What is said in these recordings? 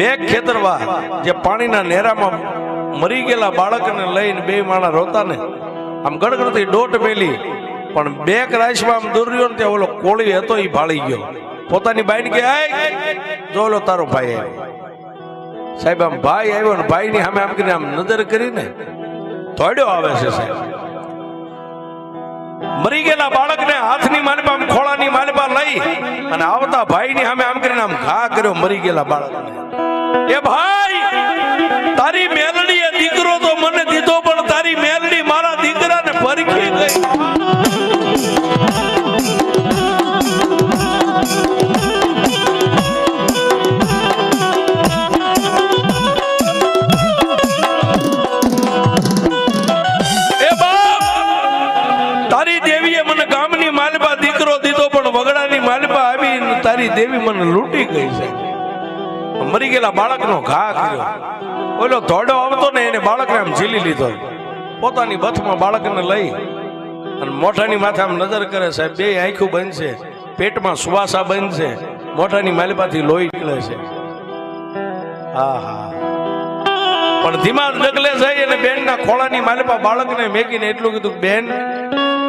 બે ખેતરવા જે પાણીના નેરામાં મરી ગયેલા બાળકને લઈને બે માણા રોતા ને આમ ગડગડતી દોટ મેલી. પણ બે રાશમાં આમ દૂર રહ્યો ને ત્યાં ઓલો કોળી હતો એ ભાળી ગયો. પોતાની બાઈને કે જો ઓલો તારો ભાઈ આવ્યો સાહેબ, આમ ભાઈ આવ્યો ને ભાઈ ની સામે આમ કરીને આમ નજર કરીને તોડ્યો આવે છે સાહેબ. મરી ગયેલા બાળકને હાથની માનપા ખોળાની માનપા લઈ અને આવતા ભાઈની સામે આમ કરીને આમ ઘા કર્યો મરી ગયેલા બાળકને. એ ભાઈ, તારી મેલડીએ દીકરો તો મને દીધો, પણ તારી મેલડી મારા દીકરાને પરખી ગઈ. એ દીકરો દીધો, પણ વગડાની માલપા આવી તારી દેવી મને લૂંટી ગઈ છે. મરી ગયેલા બાળકનો ઘા કર્યો. ઓલો ધોડો આવતો ને એને બાળકને આમ ઝીલી લીધો. પોતાની બથમાં બાળકને લઈ અને મોઢાની માથે આમ નજર કરે, સાહેબ, બે આંખું બંધ છે પેટમાં સુવાસા બંધ છે મોઢાની માલપાથી લોહી નીકળે છે. હા હા પણ ધીમા ડગલે જઈ અને બેનના ખોળાની માલપા બાળકને મેકીને એટલું કીધું, બેન,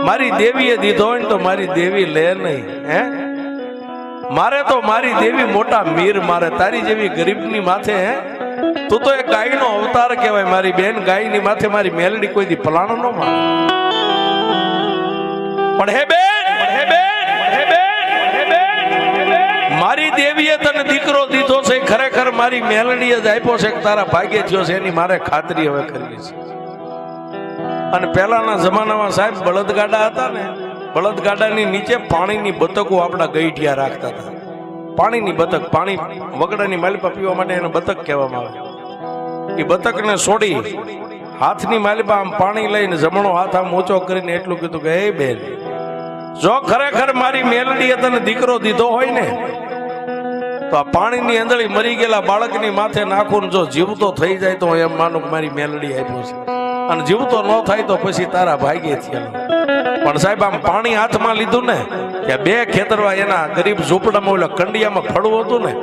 મારી દેવીએ દીધો હોય ને તો મારી દેવી લે નહીં. હે? મારે તો મારી દેવી મોટા મીર, મારે તારી જેવી ગરીબની માથે, હે? તું તો એક ગાયનો અવતાર કહેવાય, મારી બેન ગાયની માથે મારી મેલડી કોઈ દી પલાણો ન મારે પણ હે બેન હે બેન હે બેન મારી દેવીએ તને દીકરો દીધો છે, ખરેખર મારી મેલડીએ જ આપ્યો છે તારા ભાગ્ય થયો છે, એની મારે ખાતરી હવે કરવી છે. અને પહેલાના જમાનામાં સાહેબ બળદગાડા હતા ને બળદગાડાની નીચે પાણીની બતકો આપણા ગઈઠિયા રાખતા હતા. પાણીની બતક, પાણી વગડાની માલિપા પીવા માટે એને બતક કહેવામાં આવે. એ બતકને છોડી હાથની માલિપા આમ પાણી લઈને જમણો હાથ આમ ઊંચો કરીને એટલું કીધું કે, હે બેન, જો ખરેખર મારી મેલડીએ તને દીકરો દીધો હોય ને, તો આ પાણીની અંદળી મરી ગયેલા બાળકની માથે નાખું જો જીવતો થઈ જાય તો એમ માનું મારી મેલડી આપ્યો છે. અને જીવતો ન થાય તો પછી તારા ભાગ્યે થયેલો પણ સાહેબ, આમ પાણી હાથમાં લીધું ને, કે બે ખેતરવા એના ગરીબ ઝૂંપડામાં ઓલા કંડિયામાં ફળવું હતું ને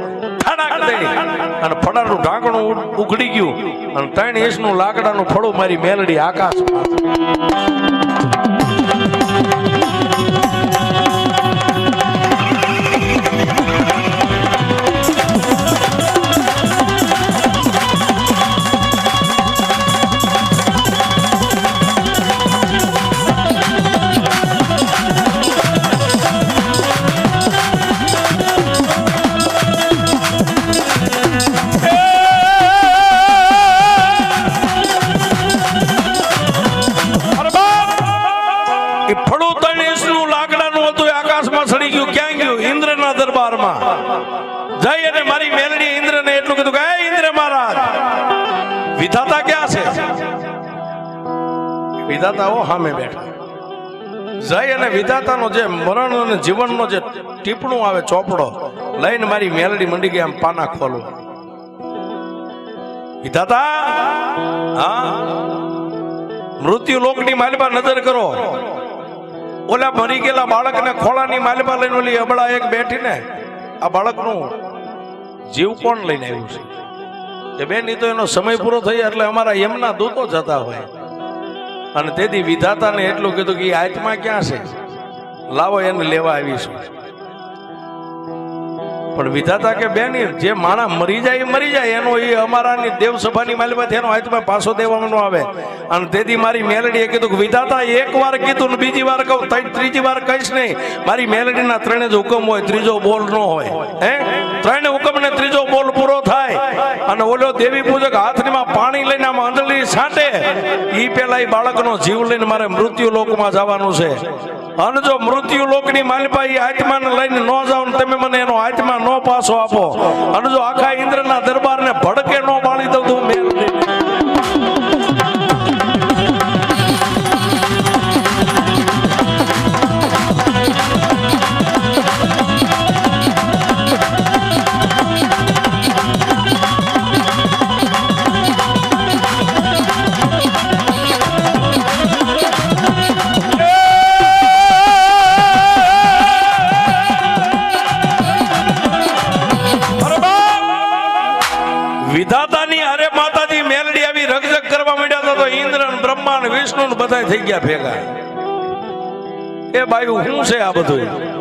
અને ફળાનું ઢાંકણું ઉઘડી ગયું. અને ત્રણ ઇંચનું લાકડાનું ફળું મારી મેલડી આકાશમાં જઈ અને મારી મેલડી ઇન્દ્રને એટલું કીધું કે ઇન્દ્ર મહારાજ, વિધાતા ક્યાં છે? વિધાતા ઓ સામે બેઠા. જય અને વિધાતાનો જે મરણ અને જીવનનો જે ટીપણું આવે, ચોપડો, લઈને મારી મેલડી મંડી ગઈ, આમ પાના ખોલું. વિધાતા, હા? મૃત્યુ લોકની માલિપા નજર કરો. ઓલા મરી ગયેલા બાળકને ખોળાની માલિપા લઈને ઓલી અબળા એક બેઠીને આ બાળકનું જીવ કોણ લઈને આવ્યું છે? કે બેન ઈ તો એનો સમય પૂરો થઈ એટલે અમારા એમના દૂતો જતા હોય. અને તેથી વિધાતાને એટલું કીધું કે એ આત્મા ક્યાં છે? લાવો એને લેવા આવીશું. પણ વિધાતા કે બેન, જે માણા મરી જાય, એ મરી જાય. એનો એ અમારાની દેવ સભાની માલિમાંથી એનો હાથમાં પાછો દેવામાં ન આવે. અને તેથી મારી મેલડીએ કીધું કે, વિધાતા, એક વાર કીધું ને બીજી વાર કહું. ત્રીજી વાર કહીશ નહીં. મારી મેલડીના ત્રણે જ હુકમ હોય, ત્રીજો બોલ ન હોય. હે? ત્રણે હુકમ ને ત્રીજો બોલ પૂરો થાય. અને ઓલો દેવી પૂજક હાથમાં પાણી લઈને આમ અંદરલી છાંટે. એ પેલા એ બાળકનો જીવ લઈને મારે મૃત્યુ લોકમાં જવાનું છે. અને જો મૃત્યુ લોકની માલિપા એ આત્માને લઈને ન જાવ તમે મને એનો આત્મા ન પાછો આપો. અને જો આખા ઇન્દ્રના દરબારને ભડકે રગજગ કરવા માંડ્યા તો ઇન્દ્ર બ્રહ્મા ને વિષ્ણુ બધા થઈ ગયા ભેગા. એ બાયું શું છે આ બધું?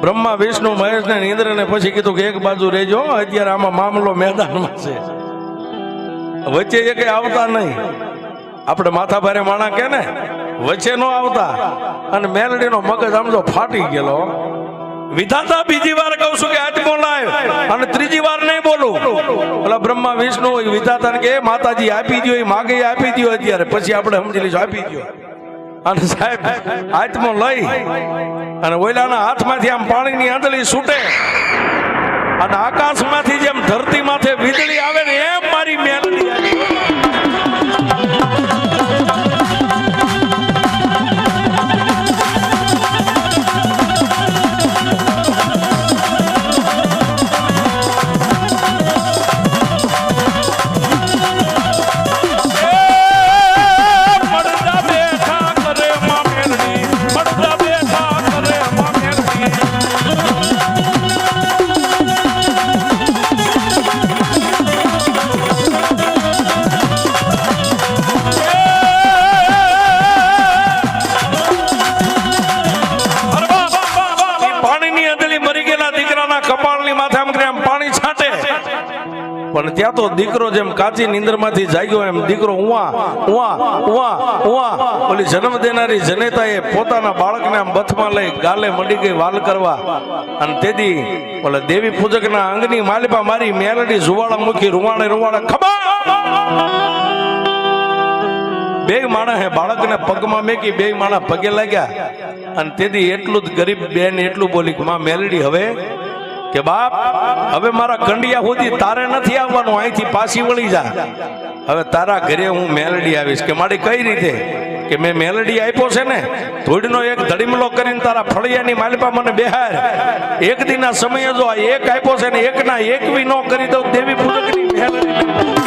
બ્રહ્મા, વિષ્ણુ, મહેશ ને ઇન્દ્ર ને પછી કીધું કે એક બાજુ રેજો અત્યારે આમાં મામલો મેદાનમાં છે. વચ્ચે એ કઈ આવતા નહીં. આપણે માથા ભારે માણા કે ને? વચ્ચે નો આવતા. અને મેલડીનો મગજ આમ ફાટી ગયેલો. વિધાતા બીજી વાર કહું છું કે આજ લાવ અને ત્રીજી વાર નહીં બોલું. ઓલા બ્રહ્મા વિષ્ણુ વિધાતા કે, "એ માતાજી, આપી દો એ માગે આપી દો અત્યારે. પછી આપણે સમજી લઈશું, આપી દો અને સાહેબ, હાથમાં લઈ અને ઓલાના હાથમાંથી આમ પાણીની આંધળી છૂટે. અને આકાશમાંથી જેમ ધરતી માથે વીજળી આવે ને દીકરાના કપાળની માથે આમ કરે આમ પાણી છાંટે. પણ ત્યાં તો દીકરો જેમ કાચી નીંદરમાંથી જાગ્યો એમ દીકરો ઉવા ઉવા ઉવા ઉવા ઓલી જન્મ દેનારી જનેતાએ પોતાના બાળકને આમ બથમાં લઈ ગાલે મંડી ગઈ વાલ કરવા. અને તેથી ઓલા દેવી પૂજકના અંગની માલિપા મારી મેલડી જુવાળા મૂકી રૂવાણે રૂવાણે ખબર! બે માણસે બાળકને પગમાં મેકી બે માણસ પગે લાગ્યા. અને તેથી એટલું જ ગરીબ બેન એટલું બોલી કે, માં, મેલડી, હવે કે બાપ, હવે મારા કંડિયા સુધી તારે નથી આવવાનું, અહીંથી પાછી વળી જા. હવે તારા ઘરે હું મેલડી આવીશ કે મારી કઈ રીતે? કે મેં મેલડી આપ્યો છે ને, ધૂળનો એક ધડીમલો કરીને તારા ફળિયાની માલિપા મને બેહાર. એક દિના સમયે જો આ એક આપ્યો છે ને, એકના એક બી ન કરી દઉં દેવી પૂજકની મેલડી.